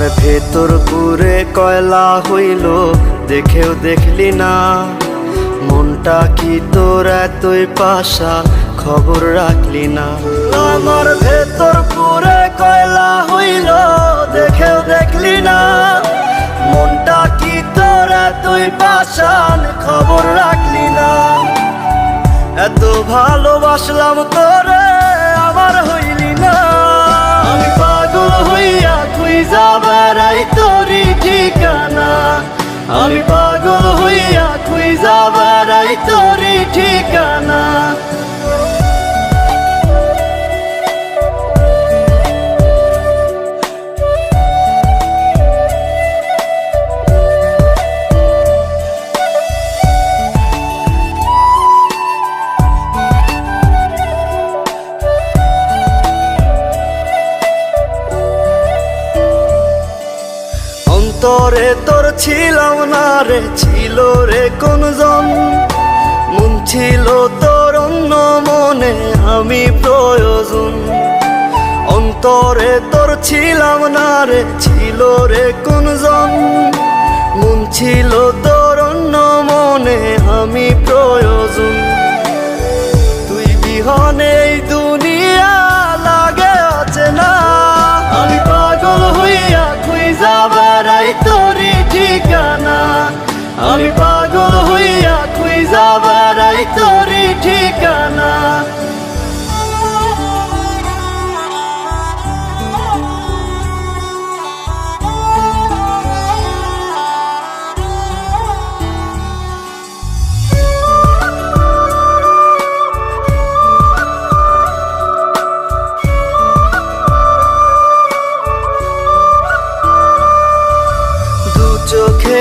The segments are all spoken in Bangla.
ভেতর পুরে কয়লা হইল, দেখেও দেখলি না। মনটা কি তোর এতই পাশা, খবর রাখলি না। আমার ভেতর পুরে কয়লা হইল, দেখেও দেখলি না। মনটা কি তোর এতই পাশান খবর রাখলি না। এত ভালোবাসলাম তোরে অন্তরে তোর ছিলাম না রে, ছিল রে কোন জন মন ছিল তোর অন্য মনে, আমি প্রয়োজন। অন্তরে তোর ছিলাম না রে, ছিল রে কোন জন মন ছিল তোর অন্য মনে, আমি প্রয়োজন।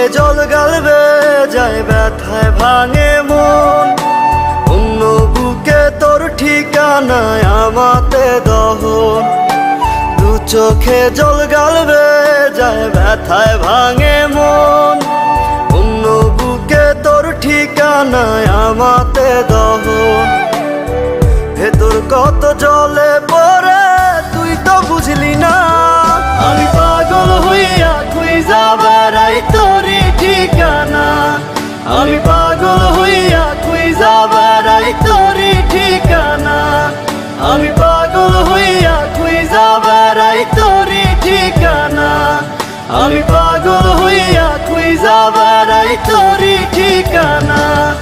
জল গালবে, যায় ব্যথায় ভাঙে মন। অন্য বুকে তোর ঠিকানায় আমাতে দহন। দু চোখে জল গালবে, যায় ব্যথায় ভাঙে মন। অন্য বুকে তোর ঠিকানায় আমাতে দহন। ভেতর কত জলে আমি পাগল হইয়া তোরি ঠিকানা।